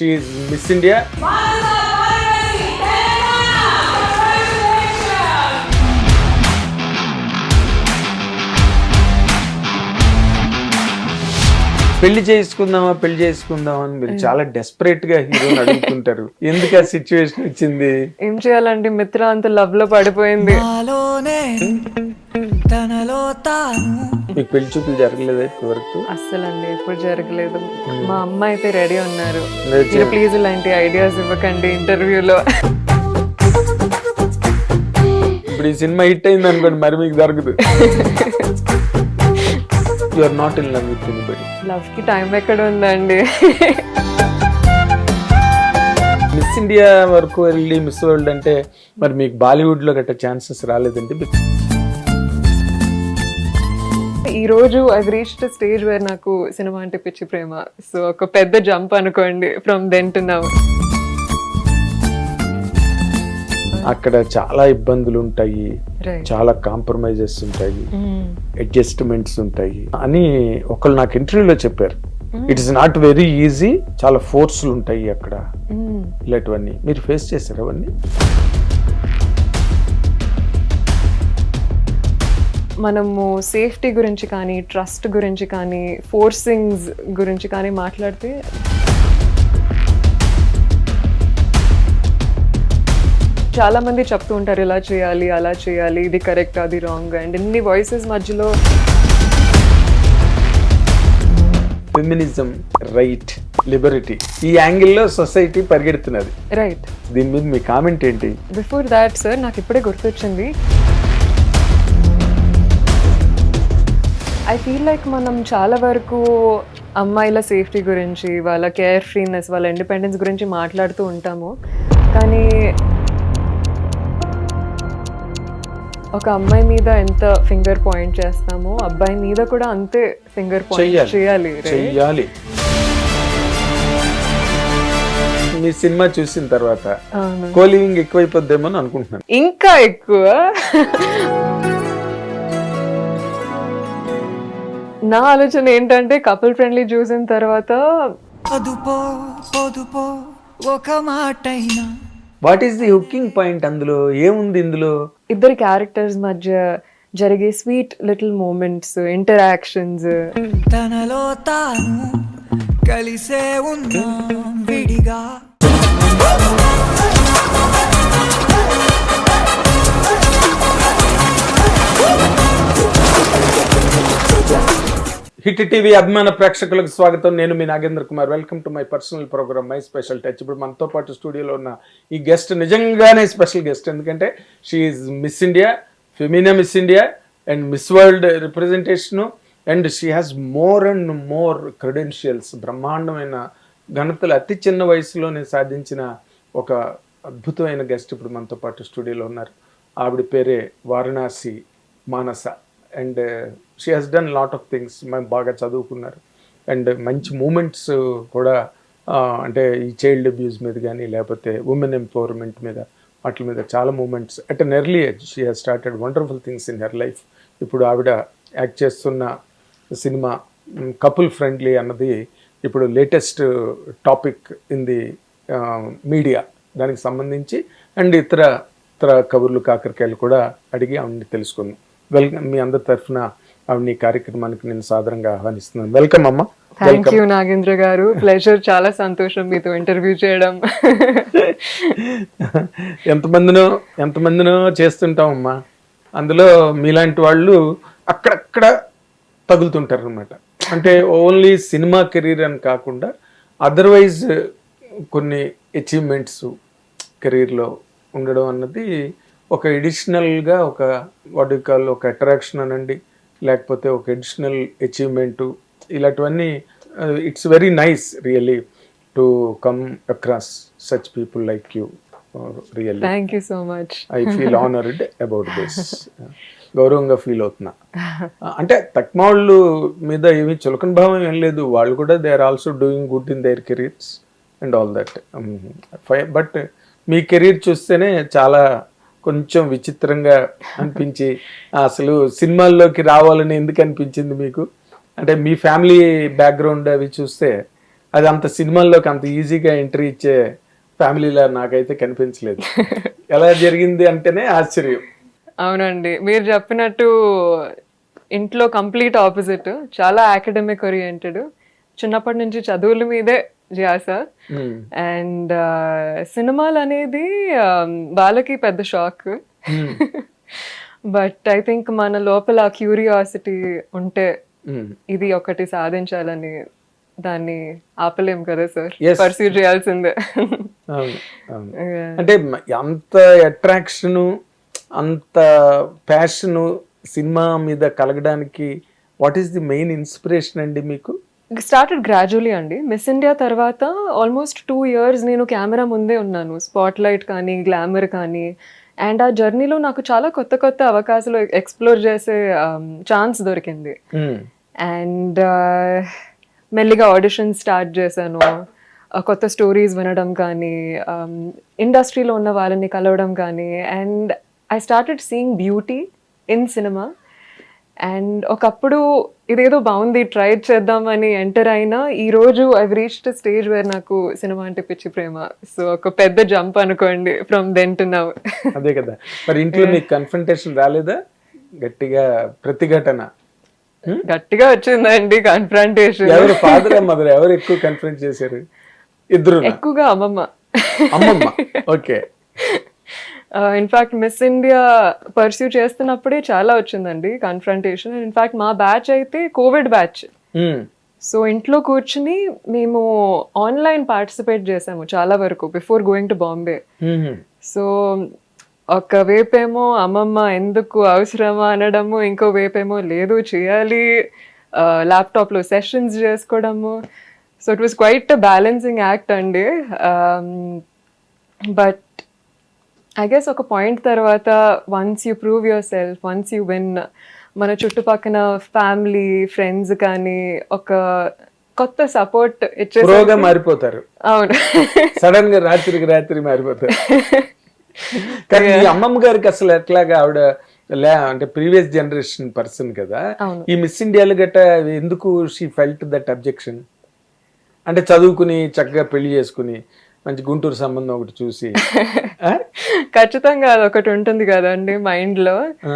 She miss India పెళ్ళి చేసుకుందామా పెళ్ళి చేసుకుందామా అని మీరు చాలా డెస్పరేట్గా హీరోని అడుగుతుంటారు. ఎందుకు ఆ సిచ్యువేషన్ వచ్చింది? ఏం చేయాలండి? మిత్ర అంత లవ్లో పడిపోయింది. నాలోనే తనలో తాను. మీకు పెళ్ళి చూపులు జరగలేదు ఇప్పటివరకు అస్సలండి ఎప్పుడు జరగలేదు. మా అమ్మ అయితే రెడీ ఉన్నారు. మీరు ప్లీజ్ ఇలాంటి ఐడియాస్ ఇవ్వకండి ఇంటర్వ్యూలో ఇప్పుడు ఈ సినిమా హిట్ అయింది అనుకోండి మరి మీకు దొరకదు. You are not in love with anybody లవ్కి టైం ఎక్కడ ఉందండి మిస్ ఇండియా వరకు వెళ్ళి మిస్ వరల్డ్ అంటే మరి మీకు బాలీవుడ్లో గట్ట ఛాన్సెస్ రాలేదండి. ఈ రోజు ఐ రీచ్ స్టేజ్ వేర్ నాకు సినిమా అంటే పిచ్చి ప్రేమ. సో ఒక పెద్ద జంప్ అనుకోండి ఫ్రమ్ దెన్ టు నవ్ అక్కడ చాలా ఇబ్బందులు ఉంటాయి చాలా కాంప్రమైజెస్ ఉంటాయి. అడ్జస్ట్మెంట్స్ ఉంటాయి. అని ఒకళ్ళు నాకు ఇంటర్వ్యూలో చెప్పారు. It is not very easy చాలా ఫోర్స్లు ఉంటాయి అక్కడ ఇలాంటివన్నీ. మీరు ఫేస్ చేశారు అవన్నీ? మనము సేఫ్టీ గురించి కానీ ట్రస్ట్ గురించి కానీ ఫోర్సింగ్స్ గురించి కానీ మాట్లాడితే చాలా మంది చెప్తూ ఉంటారు ఇలా చేయాలి అలా చేయాలి ఇది కరెక్ట్ అది రాంగ్ అండ్ ఇన్ని వాయిసెస్ మధ్యలో ఫెమినిజం రైట్ లిబరిటీ ఈ యాంగిల్లో సొసైటీ పరిగెడుతున్నది. రైట్ దీని మీద మీ కామెంట్ ఏంటి? బిఫోర్ దాట్ సార్ నాకు ఇప్పుడే గుర్తొచ్చింది. ఐ ఫీల్ లైక్ మనం చాలా వరకు అమ్మాయిల సేఫ్టీ గురించి వాళ్ళ కేర్ ఫ్రీనెస్ వాళ్ళ ఇండిపెండెన్స్ గురించి మాట్లాడుతూ ఉంటాము. కానీ ఒక అమ్మాయి మీద ఎంత ఫింగర్ పాయింట్ చేస్తామో అబ్బాయి మీద కూడా అంతే ఫింగర్ పాయింట్ చేయాలి? చెయ్యాలి. మీ సినిమా చూసిన తర్వాత. కోలివింగ్ ఎక్కువైపోద్దేమో అని అనుకుంటున్నాను. ఇంకా ఎక్కువ? నా ఆలోచన ఏంటంటే కపుల్ ఫ్రెండ్లీ చూసిన తర్వాత what is the hooking point అందులో? ఏముంది ఇందులో? ఇద్దరి క్యారెక్టర్స్ మధ్య జరిగే స్వీట్ లిటిల్ మూమెంట్స్ ఇంటరాక్షన్స్ తనలో తాను కలిసే ఉన్నా విడిగా. హిట్ టీవీ అభిమాన ప్రేక్షకులకు స్వాగతం. నేను మీ Nagendra Kumar. Welcome to my personal programme my special touch ఇప్పుడు మనతో పాటు స్టూడియోలో ఉన్న ఈ గెస్ట్ నిజంగానే స్పెషల్ గెస్ట్ ఎందుకంటే she Miss India Femina Miss India and Miss World representation and she has more and more credentials బ్రహ్మాండమైన ఘనతలు అతి చిన్న వయసులోనే సాధించిన ఒక అద్భుతమైన గెస్ట్ ఇప్పుడు మనతో పాటు స్టూడియోలో ఉన్నారు. ఆవిడ పేరే Varanasi Manasa. And she has done lot of things మేము బాగా చదువుకున్నారు. అండ్ మంచి మూమెంట్స్ కూడా అంటే ఈ చైల్డ్ అబ్యూస్ మీద కానీ లేకపోతే ఉమెన్ ఎంపవర్మెంట్ మీద వాటి మీద చాలా moments. At an early age she has started wonderful things in her life ఇప్పుడు ఆవిడ యాక్ట్ చేస్తున్న సినిమా కపుల్ ఫ్రెండ్లీ అన్నది ఇప్పుడు latest topic in the media దానికి సంబంధించి అండ్ ఇతర ఇతర కబుర్లు కాకరకాయలు కూడా అడిగి ఆవిడని తెలుసుకుందాం. వెల్కమ్ మీ అందరి తరఫున ఆవిడ ఈ కార్యక్రమానికి నేను సాదరంగా ఆహ్వానిస్తున్నాను. వెల్కమ్ అమ్మ. థ్యాంక్ యూ నాగేంద్ర గారు. ప్లెజర్ చాలా సంతోషం మీతో ఇంటర్వ్యూ చేయడం. ఎంతమందినో ఎంతమందినో చేస్తుంటాం అమ్మా అందులో మీలాంటి వాళ్ళు అక్కడక్కడ తగులుతుంటారు అనమాట అంటే ఓన్లీ సినిమా కెరీర్ అని కాకుండా అదర్వైజ్ కొన్ని అచీవ్మెంట్స్ కెరీర్లో ఉండడం అన్నది ఒక ఎడిషనల్గా ఒక వాట్ కాల్ ఒక అట్రాక్షన్ అనండి లేకపోతే ఒక ఎడిషనల్ అచీవ్మెంటు ఇలాంటివన్నీ it's very nice really to come across such people like you really thank you so much I feel honoured about this గౌరవంగా ఫీల్ అవుతున్నా. అంటే తక్మాళ్ళు మీద ఏమి చులకన భావం ఏం లేదు. వాళ్ళు కూడా they are also doing good in their careers and all that but me career చూస్తేనే చాలా కొంచెం విచిత్రంగా అనిపించి అసలు సినిమాల్లోకి రావాలని ఎందుకు అనిపించింది మీకు? అంటే మీ ఫ్యామిలీ బ్యాక్గ్రౌండ్ అవి చూస్తే అది అంత సినిమాల్లోకి అంత ఈజీగా ఎంట్రీ ఇచ్చే ఫ్యామిలీలా నాకైతే కనిపించలేదు. ఎలా జరిగింది అంటేనే ఆశ్చర్యం. అవునండి. మీరు చెప్పినట్టు ఇంట్లో కంప్లీట్ ఆపోజిట్ చాలా అకాడమిక్ ఓరియంటెడ్ చిన్నప్పటి నుంచి చదువుల మీదే ఉమ్. అండ్ సినిమాలు అనేది um, వాళ్ళకి పెద్ద షాక్. బట్ ఐ థింక్ మన లోపల క్యూరియాసిటీ ఉంటే ఉమ్. ఇది ఒకటి సాధించాలని దాన్ని ఆపలేం కదా సార్ Yes. పర్సూ చేయాల్సిందే అంటే అంత అట్రాక్షన్ అంత ప్యాషన్ సినిమా మీద కలగడానికి what is the main inspiration అండి మీకు స్టార్టెడ్ గ్రాడ్యువలీ అండి. మిస్ ఇండియా తర్వాత ఆల్మోస్ట్ టూ ఇయర్స్ నేను కెమెరా ముందే ఉన్నాను. స్పాట్ లైట్ కానీ గ్లామర్ కానీ. అండ్ ఆ జర్నీలో నాకు చాలా కొత్త కొత్త అవకాశాలు ఎక్స్ప్లోర్ చేసే ఛాన్స్ దొరికింది. ఉమ్. అండ్ మెల్లిగా ఆడిషన్ స్టార్ట్ చేశాను. కొత్త స్టోరీస్ వినడం కానీ ఇండస్ట్రీలో ఉన్న వాళ్ళని కలవడం కానీ. And I started seeing beauty in cinema and ఒకప్పుడు ఇదేదో బాగుంది ట్రై చేద్దామని ఎంటర్ అయినా ఈ రోజు ఐ రీచ్డ్ స్టేజ్ వేర్ నాకు సినిమా అంటే పిచ్చి ప్రేమ. సో ఒక పెద్ద జంప్ అనుకోండి ఫ్రమ్ దెన్ టు నవ్ అదే కదా. మరి ఇంట్లో మీకు కన్ఫ్రంటేషన్ రాలేదా? గట్టిగా ప్రతిఘటన. ఉమ్? గట్టిగా వచ్చిందండి కన్ఫ్రంటేషన్ ఎవరు ఫాదర్ మదర్ ఎవరు ఎక్కువ కన్ఫరెన్స్ చేశారు? ఇద్దరు ఎక్కువగా అమ్మమ్మ. అమ్మమ్మ. Okay in fact Miss India pursue చేస్తున్నప్పుడే చాలా వచ్చిందండి కన్ఫ్రంటేషన్ ఇన్ఫాక్ట్ మా బ్యాచ్ అయితే కోవిడ్ బ్యాచ్. సో ఇంట్లో కూర్చుని మేము ఆన్లైన్ పార్టిసిపేట్ చేసాము చాలా వరకు before going to Bombay. So ఒక వేపేమో అమ్మమ్మ ఎందుకు అవసరమా అనడము ఇంకో వేపేమో లేదు చేయాలి ల్యాప్టాప్లో సెషన్స్ చేసుకోవడము. So it was quite balancing act అండి. Um, బట్ ఐ గెస్ ఒక పాయింట్ తర్వాత once you prove yourself once you win మన చుట్టుపక్కల ఫ్యామిలీ ఫ్రెండ్స్ కానీ ఒక కొత్త సపోర్ట్ ఇచ్చే ప్రోగా మారిపోతారు. అవును. సడన్గా రాత్రికి రాత్రి మారిపోతారు. కానీ అమ్మమ్మ గారికి అసలు ఎట్లాగా ఆవిడ లే అంటే ప్రీవియస్ జనరేషన్ పర్సన్ కదా. ఈ మిస్ ఇండియాలు గట్ట ఎందుకు షీ ఫెల్ట్ దట్ అబ్జెక్షన్ అంటే చదువుకుని చక్కగా పెళ్ళి చేసుకుని మంచి గుంటూరు సంబంధం ఒకటి చూసి? ఖచ్చితంగా అది ఒకటి ఉంటుంది కదండి మైండ్లో. ఆ.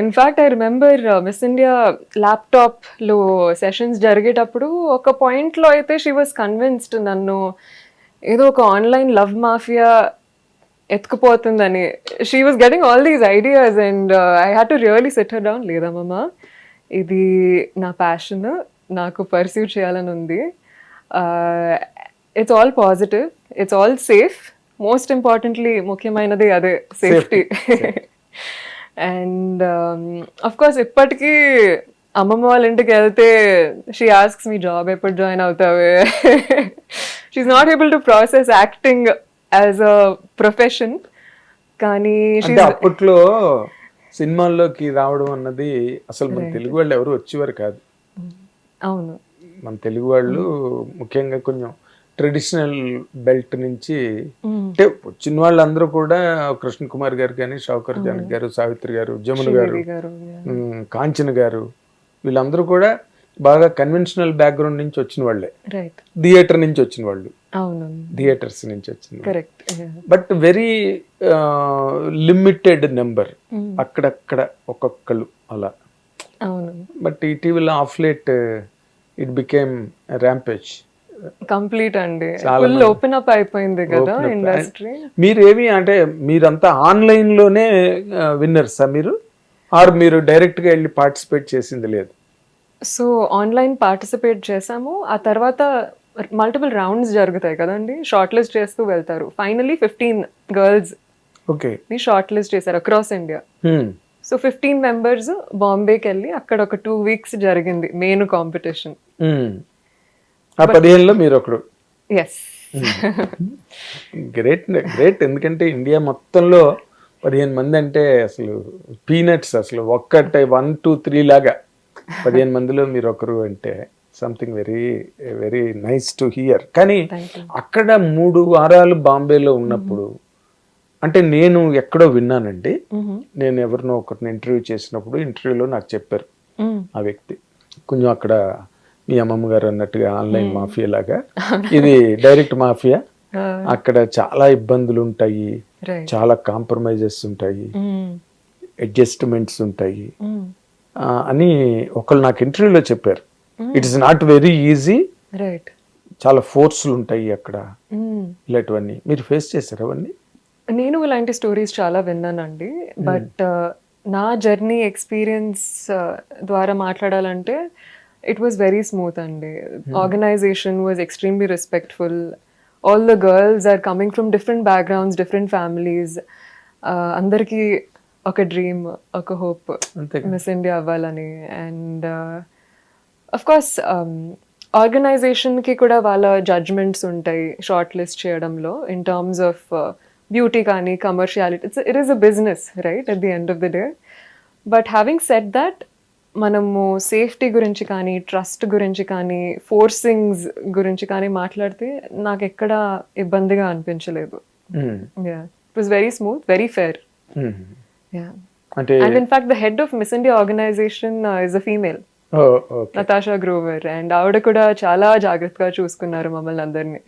In fact I remember Miss India ల్యాప్టాప్లో సెషన్స్ జరిగేటప్పుడు ఒక పాయింట్లో అయితే షీ వాజ్ కన్విన్స్డ్ నన్ను ఏదో ఒక online love mafia ఎత్తుకుపోతుందని. She was getting all these ideas and I had to really set down లేదమ్మా ఇది నా ప్యాషన్ నాకు పర్సీవ్ చేయాలని ఉంది. It's all positive it's all safe most importantly ముఖ్యమైనది అదే సేఫ్టీ అండ్ కోర్స్ ఇప్పటికీ అమ్మమ్మ వాళ్ళ ఇంటికి వెళ్తే షీ ఆస్క్స్ మీ జాబ్ ఎప్పుడు join అవుతావే? She not able to process acting as a profession కానీ అప్పట్లో సినిమాల్లోకి రావడం అన్నది అసలు మన తెలుగు వాళ్ళు ఎవరు వచ్చేవారు కాదు. అవును. మన తెలుగు వాళ్ళు ముఖ్యంగా కొంచెం ట్రెడిషనల్ బెల్ట్ నుంచి అంటే వచ్చిన వాళ్ళందరూ కూడా కృష్ణ కుమార్ గారు కానీ షౌకర్ జానక్ గారు సావిత్రి గారు జమున గారు కాంచన గారు వీళ్ళందరూ కూడా బాగా కన్వెన్షనల్ బ్యాక్గ్రౌండ్ నుంచి వచ్చిన వాళ్ళే. థియేటర్ నుంచి వచ్చిన వాళ్ళు. థియేటర్స్ నుంచి వచ్చిన బట్ వెరీ లిమిటెడ్ నెంబర్ అక్కడక్కడ ఒక్కొక్కళ్ళు అలా. బట్ ఇటీవల of late it became rampage complete అండి. ఫుల్ ఓపెన్ అప్ అయిపోయింది కదా ఇండస్ట్రీ మీరేమి అంటే మీరంతా ఆన్లైన్లోనే విన్నర్సా మీరు? ఆర్ మీరు డైరెక్ట్గా వెళ్ళి పార్టిసిపేట్ చేసింది లేదు? సో ఆన్లైన్ పార్టిసిపేట్ చేసాము. ఆ తర్వాత మల్టిపుల్ రౌండ్స్ జరుగుతాయి కదండి. షార్ట్ లిస్ట్ చేస్తూ వెళ్తారు. ఫైనలీ ఫిఫ్టీన్ గర్ల్స్ ఓకే ని షార్ట్ లిస్ట్ చేశారు across India so fifteen members బాంబేకి వెళ్ళి అక్కడ ఒక టూ వీక్స్ జరిగింది మెయిన్ కాంపిటీషన్ ఆ పదిహేనులో మీరు ఒకడు ఎస్ గ్రేట్ గ్రేట్ ఎందుకంటే ఇండియా మొత్తంలో పదిహేను మంది అంటే అసలు పీనట్స్ అసలు ఒక్కటే వన్ టూ త్రీ లాగా. పదిహేను మందిలో మీరు ఒకరు అంటే something very very nice to hear కానీ అక్కడ మూడు వారాలు బాంబేలో ఉన్నప్పుడు అంటే నేను ఎక్కడో విన్నానండి. నేను ఎవరినో ఒకరిని ఇంటర్వ్యూ చేసినప్పుడు ఇంటర్వ్యూలో నాకు చెప్పారు ఆ వ్యక్తి. కొంచెం అక్కడ మీ అమ్మమ్మ గారు అన్నట్టుగా ఆన్లైన్ మాఫియా లాగా. ఇది డైరెక్ట్ మాఫియా. అక్కడ చాలా ఇబ్బందులు ఉంటాయి చాలా కాంప్రమైజెస్ ఉంటాయి. అడ్జస్ట్మెంట్స్ ఉంటాయి. అని ఒకళ్ళు నాకు ఇంటర్వ్యూలో చెప్పారు. It is not very easy right చాలా ఫోర్స్లు ఉంటాయి అక్కడ ఇలాంటివన్నీ. మీరు ఫేస్ చేశారు అవన్నీ? నేను ఇలాంటి స్టోరీస్ చాలా విన్నానండి. బట్ నా జర్నీ ఎక్స్పీరియన్స్ ద్వారా మాట్లాడాలంటే ఇట్ వాజ్ వెరీ స్మూత్ అండి organisation was extremely respectful all the girls are coming from different backgrounds different families అందరికీ ఒక డ్రీమ్ ఒక హోప్ అంతే మిస్ ఇండియా అవ్వాలని అండ్ అఫ్ కోర్స్ ఆర్గనైజేషన్కి కూడా వాళ్ళ జడ్జ్మెంట్స్ ఉంటాయి షార్ట్ లిస్ట్ చేయడంలో ఇన్ టర్మ్స్ ఆఫ్ బ్యూటీ కానీ commerciality it's it is a business right at the end of the day but having set that మనము సేఫ్టీ గురించి కానీ ట్రస్ట్ గురించి కానీ ఫోర్సింగ్స్ గురించి కానీ మాట్లాడితే నాకు ఎక్కడ ఇబ్బందిగా అనిపించలేదు. మ్మ్. It was very smooth very fair అంటే and in fact the head of Miss India organisation is a female Natasha Grover and ఆవిడ కూడా చాలా జాగ్రత్తగా చూసుకున్నారు మమ్మల్ని అందరినీ.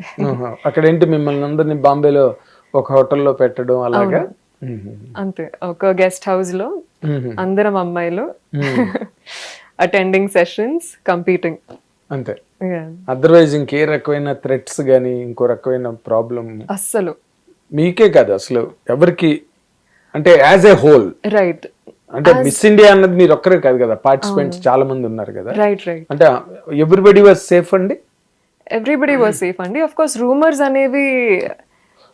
అక్కడ ఏంటి మిమ్మల్ని అందరినీ బాంబేలో ఒక హోటల్లో పెట్టడం అలాగా? మ్మ్. అంతే. ఒక గెస్ట్ హౌస్లో. అందరం అమ్మాయిలు. అటెండింగ్ సెషన్స్ కంపీటింగ్ అంతే. అదర్వైజ్ ఇంకే రకమైన థ్రెట్స్ కానీ ఇంకో రకమైన ప్రాబ్లం అస్సలు. మీకే కాదు అసలు. ఎవరికి? అంటే యాజ్ ఏ హోల్ రైట్ అంటే మిస్ ఇండియా అన్నది మీరు ఒక్కరే కాదు కదా. పార్టిసిపెంట్స్ చాలా మంది ఉన్నారు కదా. రైట్ రైట్ అంటే ఎవ్రీబడి వాజ్ సేఫ్ అండి? ఎవ్రీబడి వాజ్ సేఫ్ అండి. అఫ్ కోర్స్ రూమర్స్ అనేవి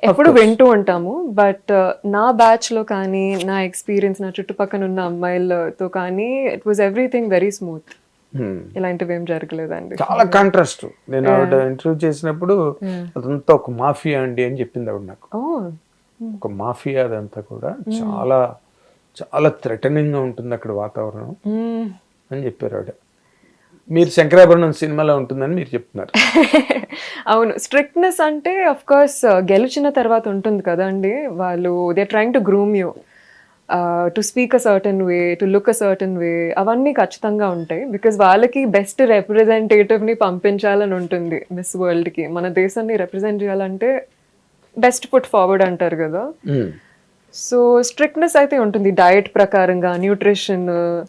ఎప్పుడు వింటూ ఉంటాము బట్ నా బ్యాచ్లో కానీ నా ఎక్స్పీరియన్స్ నా చుట్టుపక్కల ఉన్న అమ్మాయిలతో కానీ it was everything very smooth Hmm. ఇలాంటివి ఏం జరగలేదండి. చాలా కాంట్రాస్ట్ నేను ఆవిడ ఇంటర్వ్యూ చేసినప్పుడు అదంతా ఒక మాఫియా అండి అని చెప్పింది ఆవిడ నాకు. ఓ. ఒక మాఫియా అదంతా కూడా చాలా చాలా థ్రెటనింగ్గా ఉంటుంది అక్కడ వాతావరణం. అని చెప్పారు ఆవిడ. మీరు శంకరాభరణం సినిమాలో ఉంటుందని మీరు చెప్తున్నారు. అవును. స్ట్రిక్ట్నెస్ అంటే అఫ్ కోర్స్ గెలిచిన తర్వాత ఉంటుంది కదండి. వాళ్ళు they trying to groom you to speak a certain way to look a certain way అవన్నీ ఖచ్చితంగా ఉంటాయి. బికాజ్ వాళ్ళకి బెస్ట్ని పంపించాలని ఉంటుంది మిస్ వరల్డ్కి మన దేశాన్ని రిప్రజెంట్ చేయాలంటే బెస్ట్ ఫుట్ ఫార్వర్డ్ అంటారు కదా. Hmm. సో స్ట్రిక్ట్నెస్ అయితే ఉంటుంది డయట్ ప్రకారంగా న్యూట్రిషన్.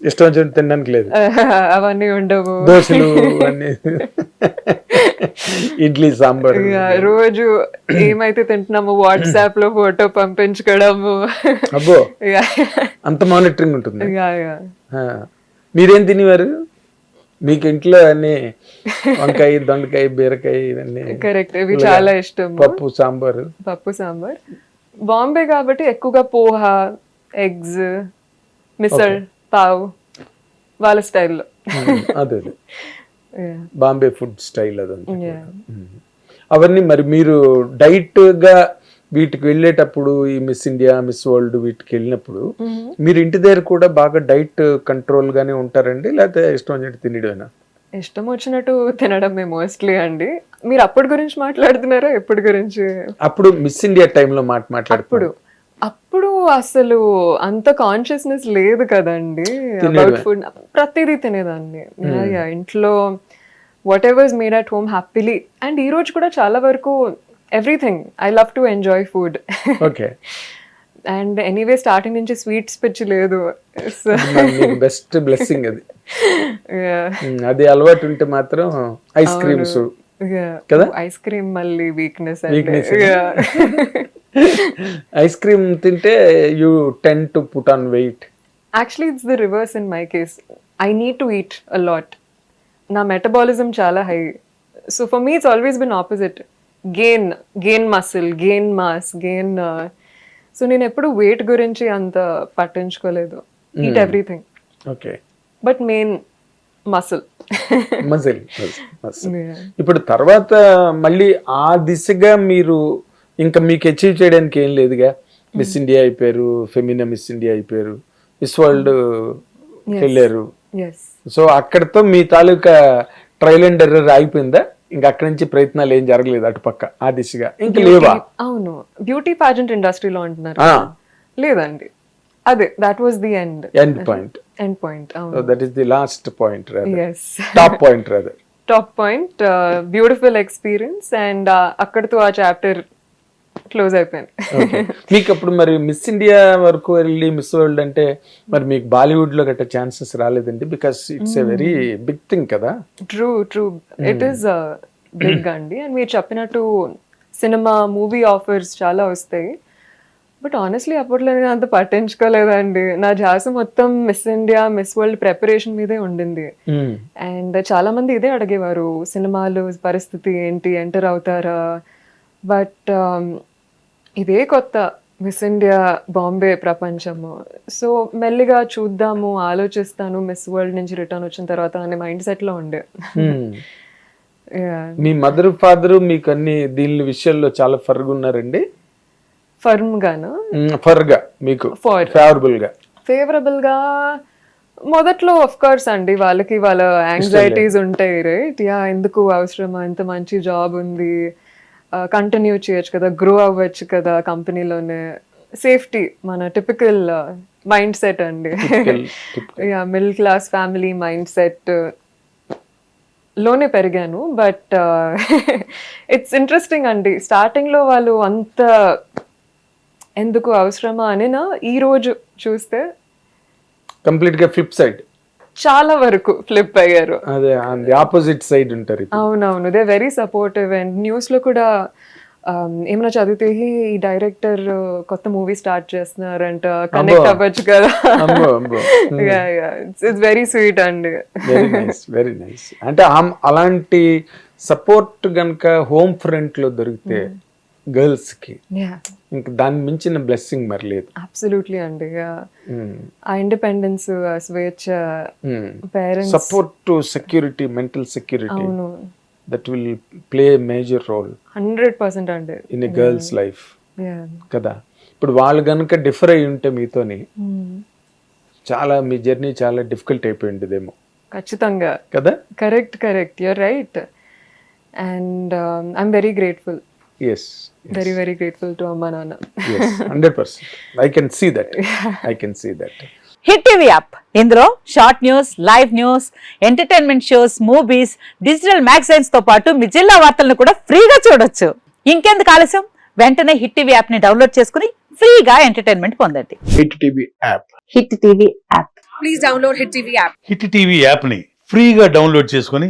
ఇష్టం వచ్చినట్టు తినడానికి లేదు. అవన్నీ ఉండవు. దోశలు అన్ని ఇడ్లీ సాంబార్. రోజు ఏమైతే తింటున్నామో వాట్సాప్లో ఫోటో పంపించుకోవడము. అబ్బో. అంత మానిటరింగ్ ఉంటుంది. మీరేం తినేవారు? మీకు ఇంట్లో అన్ని వంకాయ దొండకాయ బీరకాయ ఇవన్నీ కరెక్ట్ ఇవి చాలా ఇష్టం పప్పు సాంబారు. పప్పు సాంబార్. బాంబే కాబట్టి ఎక్కువగా పోహా ఎగ్స్ మిసల్ పావ్ వాళ్ళ స్టైల్లో. అదే అదే. బాంబే ఫుడ్ స్టైల్ అదంతా. అవన్నీ మరి మీరు డైట్గా వీటికి వెళ్ళేటప్పుడు ఈ మిస్ ఇండియా మిస్ వరల్డ్ వీటికి వెళ్ళినప్పుడు మీరు ఇంటి దగ్గర కూడా బాగా డైట్ కంట్రోల్ గానే ఉంటారండి? లేకపోతే ఇష్టం వచ్చినట్టు తినడమేనా? ఇష్టం వచ్చినట్టు తినడమే మోస్ట్లీ అండి. మీరు అప్పటి గురించి మాట్లాడుతున్నారా? ఎప్పటి గురించి? అప్పుడు మిస్ ఇండియా టైంలో మాట మాట్లాడుప్పుడు అప్పుడు అసలు అంత కాన్షియస్నెస్ లేదు కదండి. అబౌట్ ఫుడ్ ప్రతిదీ తినేదాన్ని. ఇంట్లో whatever made at home happily and ఈ రోజు కూడా చాలా వరకు everything I love to enjoy food okay and anyway starting నుంచి స్వీట్స్ పిచ్చి లేదు. బెస్ట్ బ్లెస్సింగ్ అది. Yeah. ఉమ్, అది అలవాటు ఉంటే మాత్రం ఐస్ క్రీమ్స్. కదా? ఐస్ క్రీమ్ మళ్ళీ వీక్నెస్ Weakness ఐస్ క్రీమ్ తింటే you tend to put on weight actually it's the reverse in my case I need to eat a lot నా మెటబాలిజం చాలా high so for me it's always been opposite gain gain muscle gain mass gain so నేను ఎప్పుడు weight గురించి అంత పట్టించుకోలేదు. Eat everything okay but main muscle muscle ఇప్పుడు తర్వాత మళ్ళీ ఆ దిశగా మీరు ఇంకా మీకు అచీవ్ చేయడానికి ఏం లేదుగా? మిస్ ఇండియా అయిపోయారు ఫెమినా మిస్ ఇండియా అయిపోయారు మిస్ వరల్డ్ వెళ్ళారు. ఎస్ సో అక్కడతో మీ తాలూకా ట్రయల్ అండ్ ఎర్రర్ ఆగిపోయిందా? ఇంకా అక్కడి నుంచి ప్రయత్నాలు ఏం జరగలేదు అటుపక్క ఆ దిశగా. ఇంకా లేవా? అవును. బ్యూటీ పాజెంట్ ఇండస్ట్రీలో అంటున్నారు. లేదండి. అదే that was the end end point end point that is the last point top point rather top point beautiful experience and అక్కడితో ఆ చాప్టర్ క్లోజ్ అయిపోయింది మీకు అప్పుడు మరి మిస్ ఇండియా వరకు వెళ్ళి మిస్ వరల్డ్ అంటే మరి మీకు బాలీవుడ్లో గట్ట ఛాన్సెస్ రాలేదండి? Because it's a very big thing కదా? True true it is big అండి. అండ్ మీరు చెప్పినట్టు సినిమా మూవీ ఆఫర్స్ చాలా వస్తాయి. బట్ ఆనెస్ట్లీ అప్పట్లో నేను అంత పట్టించుకోలేదండి. నా ధ్యాస మొత్తం Miss India Miss World preparation మీదే ఉండింది. అండ్ చాలా మంది ఇదే అడిగేవారు సినిమాలు పరిస్థితి ఏంటి? ఎంటర్ అవుతారా? బట్ ఇదే కొత్త మిస్ ఇండియా బాంబే ప్రపంచము. సో మెల్లిగా చూద్దాము ఆలోచిస్తాను మిస్ వరల్డ్ నుంచి రిటర్న్ వచ్చిన తర్వాత అనే మైండ్ సెట్లో ఉండే. Yeah. మీ మదర్ ఫాదర్ మీకు అన్ని దీని విషయాల్లో చాలా ఫర్గా ఉన్నారండి? ఫర్మ్ గాను ఫర్గా మీకు. ఫేవరబుల్గా ఫేవరబుల్గా మొదట్లో ఆఫ్ కోర్స్ అండి వాళ్ళకి వాళ్ళ యాంగ్జైటీస్ ఉంటాయి రైట్ యా ఎందుకు అవసరమా ఇంత మంచి జాబ్ ఉంది కంటిన్యూ చేయొచ్చు కదా గ్రో అవ్వచ్చు కదా కంపెనీలోనే. సేఫ్టీ మన టిపికల్ మైండ్ సెట్ అండి. యా మిడిల్ క్లాస్ ఫ్యామిలీ మైండ్ సెట్లోనే పెరిగాను బట్ ఇట్స్ ఇంట్రెస్టింగ్ అండి. స్టార్టింగ్లో వాళ్ళు అంత ఎందుకు అవసరమా అనినా ఈ రోజు చూస్తే కంప్లీట్గా ఫ్లిప్ సైడ్ చాలా వరకు ఫ్లిప్ అయ్యారు. అదే ఆపోజిట్ సైడ్ ఉంటారు. అవునవును. దే వెరీ సపోర్టివ్ అండ్ న్యూస్లో కూడా um, ఏమైనా చదివితే "హే, ఈ డైరెక్టర్ కొత్త మూవీ స్టార్ట్ చేస్తున్నారంట కనెక్ట్ అవ్వచ్చు కదా. ఇట్స్ వెరీ స్వీట్ అండి వెరీ నైస్ వెరీ నైస్ అంటే అలాంటి సపోర్ట్ గనక హోమ్ ఫ్రంట్లో దొరికితే గర్ల్స్కి ఇంక దాన్ని మించిన బ్లెస్సింగ్ మరి లేదు. అబ్సల్యూట్లీ అండి. ఆ ఇండిపెండెన్స్ ఆ స్వేచ్ఛ parents support to security mental security that will play major role hundred percent అండి. In a girls life. కదా? ఇప్పుడు వాళ్ళు గనుక డిఫర్ అయి ఉంటే మీతోని Hmm. చాలా మీ జర్నీ చాలా డిఫికల్ట్ అయిపోయిండేదేమో. ఖచ్చితంగా. కదా? Correct correct you're right and I'm very grateful yes very very grateful to అమ్మా నాన్న hundred percent I can see that I can see that hit TV app ఇందులో short news live news entertainment shows movies digital మ్యాగజైన్స్తో పాటు మీ జిల్లా వార్తలను కూడా ఫ్రీగా చూడొచ్చు. ఇంకెందుకు ఆలస్యం? వెంటనే హిట్ టీవీ యాప్ని డౌన్లోడ్ చేసుకుని ఫ్రీగా ఎంటర్టైన్మెంట్ పొందండి. Hit TV app hit TV app hit TV యాప్ని ఫ్రీగా డౌన్లోడ్ చేసుకొని